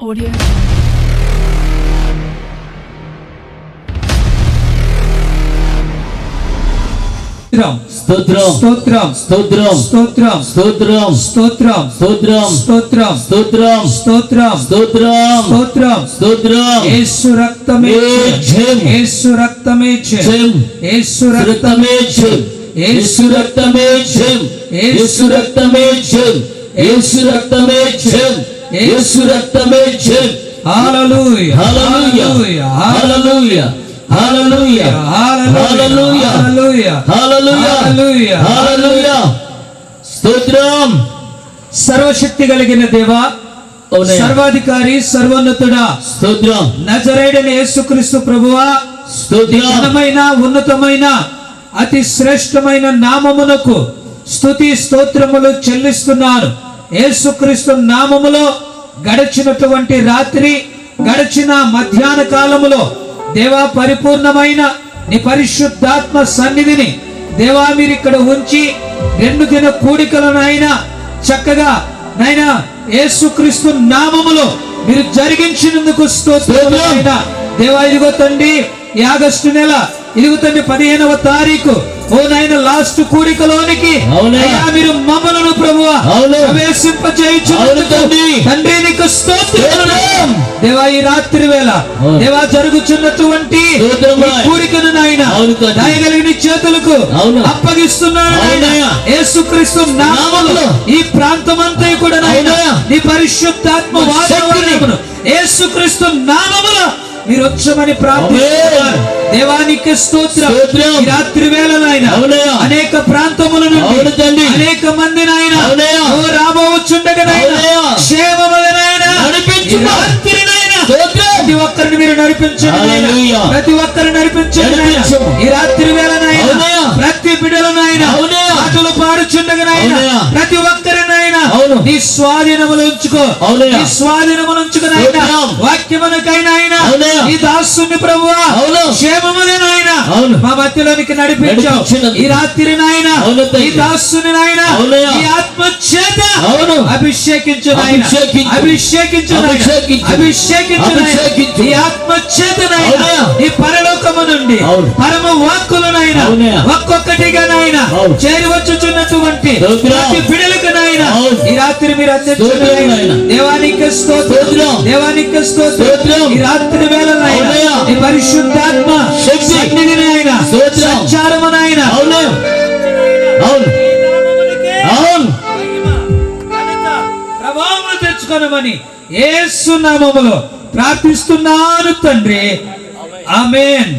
Audio. స్తోత్రం స్తోత్రం స్తోత్రం స్తోత్రం స్తోత్రం స్తోత్రం స్తోత్రం స్తోత్రం స్తోత్రం స్తోత్రం స్తోత్రం స్తోత్రం స్తోత్రం యేసు రక్తమే జయం. యేసు రక్తమే జయం. యేసు రక్తమే జయం యేసు రక్తమే జయం యేసు రక్తమే జయం యేసు రక్తమే జయం యేసు రక్తమే జయం హల్లెలూయా హల్లెలూయా హల్లెలూయా హల్లెలూయా హల్లెలూయా హల్లెలూయా హల్లెలూయా హల్లెలూయా హల్లెలూయా స్తోత్రం సర్వశక్తి కలిగిన దేవా. సర్వాధికారి సర్వోన్నతుడా. స్తోత్రం నజరేడైన యేసుక్రీస్తు ప్రభువా స్తోత్రం ఘనమైన ఉన్నతమైన అతి శ్రేష్టమైన నామమునకు స్తుతి స్తోత్రములు చెల్లిస్తున్నాను. యేసుక్రీస్తు నామములో గడిచినటువంటి రాత్రి గడిచిన మధ్యాహ్న కాలములో దేవా పరిపూర్ణమైన నీ పరిశుద్ధాత్మ సన్నిధిని దేవా మీరు ఇక్కడ ఉంచి రెండు దిన కూడికలనైనా చక్కగా నైనా యేసుక్రీస్తు నామములో మీరు జరిగించినందుకు దేవా ఇదిగో తండ్రి ఈ ఆగస్టు నెల ఇదిగో తండ్రి పదిహేనవ తారీఖు లాస్ట్ మీరు మమ్మలను ప్రభు తండ్రి దేవా ఈ రాత్రి వేళ దేవా జరుగుతున్నటువంటి కోరికను నాయన నాయగలిగిన చేతులకు అప్పగిస్తున్నాడు యేసుక్రీస్తు ఈ ప్రాంతం అంతా కూడా నాయన నీ పరిశుద్ధాత్మ వాతావరణమును యేసుక్రీస్తు మీరు వచ్చమని ప్రార్థిస్తున్నాం దేవానికి స్తోత్రం. రాత్రి వేళ నాయన అనేక ప్రాంతముల నుండి అనేక మంది నాయన రాబోచుండగా ప్రతి ఒక్కరిని మీరు నడిపించండి ప్రతి ఒక్కరిని నడిపించండి ఈ రాత్రి వేళనైనా నాయన ప్రతి బిడ్డలనైనా నాయన పాడుచుండగా ప్రతి ఒక్కరు అవును. నీ స్వాధీనములు ఉంచుకో అవునయ్యా. నీ స్వాధీనములు ఉంచుకో నాయన స్తోత్రం. వాక్యమునకైనా ఆయన. ఈ దాసుని ప్రభువా అవును. క్షేమముగా నాయన అవును. మా మధ్యలోనికి నడిపించావు. ఈ రాత్రి నాయన అవును. ఈ దాసుని నాయన. ఈ ఆత్మ చేత అవును. అభిషేకించు నాయన అభిషేకించు. అభిషేకించు. అభిషేకించు. ఈ ఆత్మ చేత నాయన. ఈ పరలోకము నుండి అవును. పరమ వాక్కులు నాయన. ఒక్కొక్కటిగా నాయన అవును. చేరి వచ్చుచున్నటువంటి. ప్రతి బిడలకు నాయన అవును. రాత్రి మీరు నాయన. దేవానికి స్తోత్రం. దేవానికి స్తోత్రం. ఈ రాత్రి వేళ. ఈ పరిశుద్ధాత్మ శక్తి. సన్నిధి నాయన స్తోత్రం. సంచారము నాయన అవును అవును అవును ప్రభావం తెచ్చుకొనమని నామములో ప్రార్థిస్తున్నాను తండ్రి ఆమేన్